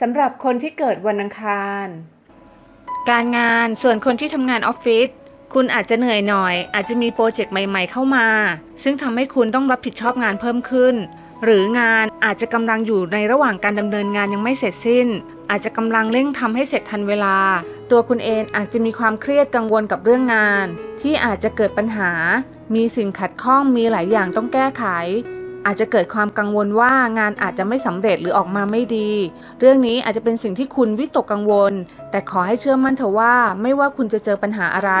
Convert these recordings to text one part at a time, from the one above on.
สำหรับคนที่เกิดวันอังคาร การงานส่วนคนที่ทำงานออฟฟิศคุณอาจจะเหนื่อยหน่อย อาจจะมีโปรเจกต์ใหม่ ๆ เข้ามา ซึ่งทำให้คุณต้องรับผิดชอบงานเพิ่มขึ้น หรืองานอาจจะกำลังอยู่ในระหว่างการดำเนินงานยังไม่เสร็จสิ้น อาจจะกำลังเร่งทำให้เสร็จทันเวลา ตัวคุณเองอาจจะมีความเครียดกังวลกับเรื่องงาน ที่อาจจะเกิดปัญหา มีสิ่งขัดข้องมีหลายอย่างต้องแก้ไข อาจจะเกิดความกังวลว่างานอาจจะไม่สำเร็จหรือออกมาไม่ดี เรื่องนี้อาจจะเป็นสิ่งที่คุณวิตกกังวล แต่ขอให้เชื่อมั่นเถอะว่า ไม่ว่าคุณจะเจอปัญหาอะไร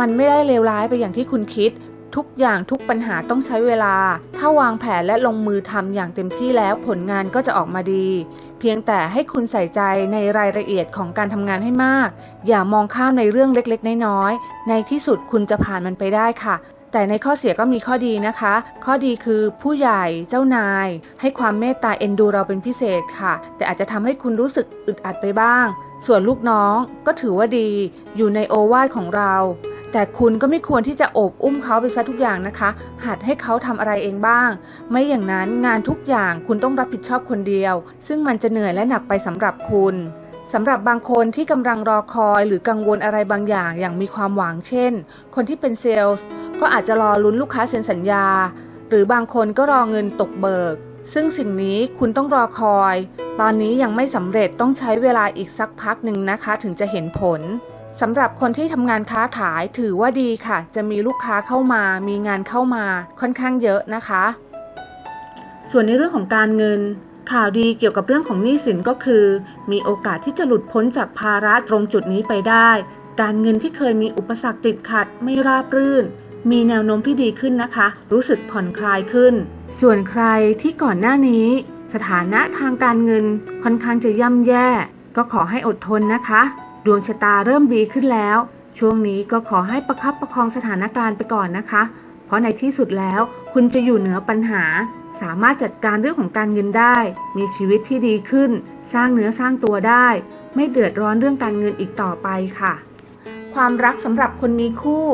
มันไม่ได้เลวร้ายไปอย่างที่คุณคิด ทุกอย่างทุกปัญหาต้องใช้เวลา ถ้าวางแผนและลงมือทำอย่างเต็มที่แล้วผลงานก็จะออกมาดี เพียงแต่ให้คุณใส่ใจในรายละเอียดของการทำงานให้มาก อย่ามองข้ามในเรื่องเล็กๆ น้อยๆในที่สุดคุณจะผ่านมันไปได้ค่ะ แต่ในข้อเสียก็มีข้อดีนะคะ ข้อดีคือผู้ใหญ่เจ้านาย ให้ความเมตตาเอ็นดูเราเป็นพิเศษค่ะ แต่อาจจะทำให้คุณรู้สึกอึดอัดไปบ้าง ส่วนลูกน้องก็ถือว่าดีอยู่ในโอวาทของเรา แต่คุณก็ไม่ควรที่จะโอบอุ้มเขาไปซะทุกอย่างนะคะ หัดให้เขาทำอะไรเองบ้าง ไม่อย่างนั้นงานทุกอย่างคุณต้องรับผิดชอบคนเดียว ซึ่งมันจะเหนื่อยและหนักไปสำหรับคุณสำหรับบางคนที่กำลังรอคอยหรือกังวลอะไรบางอย่างอย่างมีความหวังเช่น คนที่เป็นเซลล์ ก็อาจจะรอลุ้นลูกค้าเซ็นสัญญา หรือบางคนก็รอเงินตกเบิก ซึ่งสิ่งนี้คุณต้องรอคอย ตอนนี้ยังไม่สำเร็จต้องใช้เวลาอีกสักพักหนึ่งนะคะถึงจะเห็นผลสำหรับคนที่ทำงานค้าขายถือว่าดีค่ะ จะมีลูกค้าเข้ามา มีงานเข้ามาค่อนข้างเยอะนะคะ ส่วนในเรื่องของการเงิน ข่าวดีเกี่ยวกับเรื่องของหนี้สินก็คือ มีโอกาสที่จะหลุดพ้นจากภาระตรงจุดนี้ไปได้ การเงินที่เคยมีอุปสรรคติดขัดไม่ราบรื่น มีแนวโน้มที่ดีขึ้นนะคะ รู้สึกผ่อนคลายขึ้น ส่วนใครที่ก่อนหน้านี้ สถานะทางการเงินค่อนข้างจะย่ำแย่ ก็ขอให้อดทนนะคะ ดวงชะตาเริ่มดีขึ้นแล้ว ช่วงนี้ก็ขอให้ประคับประคองสถานการณ์ไปก่อนนะคะ เพราะในที่สุดแล้วคุณจะอยู่เหนือปัญหา สามารถจัดการเรื่องของการเงินได้ มีชีวิตที่ดีขึ้น สร้างเนื้อสร้างตัวได้ ไม่เดือดร้อนเรื่องการเงินอีกต่อไปค่ะ ความรักสำหรับคนมีคู่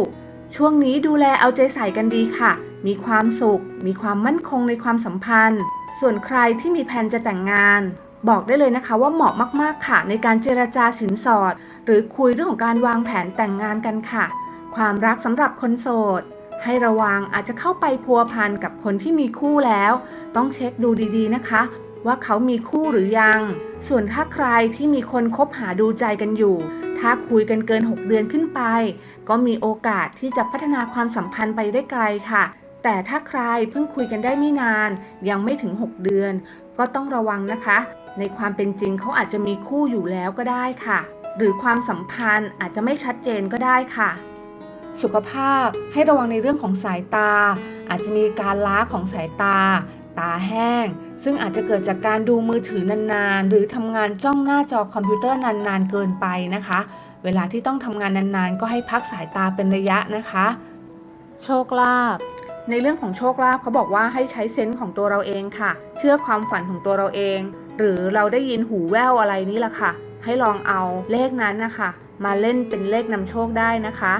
ช่วงนี้ดูแลเอาใจใส่กันดีค่ะ มีความสุข มีความมั่นคงในความสัมพันธ์ ส่วนใครที่มีแผนจะแต่งงาน บอกได้เลยนะคะว่าเหมาะมาก ๆ ค่ะ ในการเจรจาสินสอด หรือคุยเรื่องของการวางแผนแต่งงานกันค่ะ ความรักสำหรับคนโสด ให้ระวังอาจจะเข้าไปพัวพันกับคนที่มีคู่แล้ว ต้องเช็คดูดี ๆ นะคะ ว่าเขามีคู่หรือยัง ส่วนถ้าใครที่มีคนคบหาดูใจกันอยู่ ถ้าคุยกันเกิน 6 เดือนขึ้นไป ก็มีโอกาสที่จะพัฒนาความสัมพันธ์ไปได้ไกลค่ะ แต่ถ้าใครเพิ่งคุยกันได้ไม่นาน ยังไม่ถึง 6 เดือน ก็ต้องระวังนะคะ ในความเป็นจริงเขาอาจจะมีคู่อยู่แล้วก็ได้ค่ะ หรือความสัมพันธ์อาจจะไม่ชัดเจนก็ได้ค่ะสุขภาพให้ระวังในเรื่องของสายตา อาจจะมีการล้าของสายตา ตาแห้ง ซึ่งอาจจะเกิดจากการดูมือถือนานๆ หรือทำงานจ้องหน้าจอคอมพิวเตอร์นานๆ เกินไปนะคะ เวลาที่ต้องทำงานนานๆ ก็ให้พักสายตาเป็นระยะนะคะ โชคลาภในเรื่องของโชคลาภเขาบอกว่าให้ใช้เซนส์ของตัวเราเองค่ะ เชื่อความฝันของตัวเราเอง หรือเราได้ยินหูแว่วอะไรนี่แหละค่ะ ให้ลองเอาเลขนั้นนะคะ มาเล่นเป็นเลขนำโชคได้นะคะ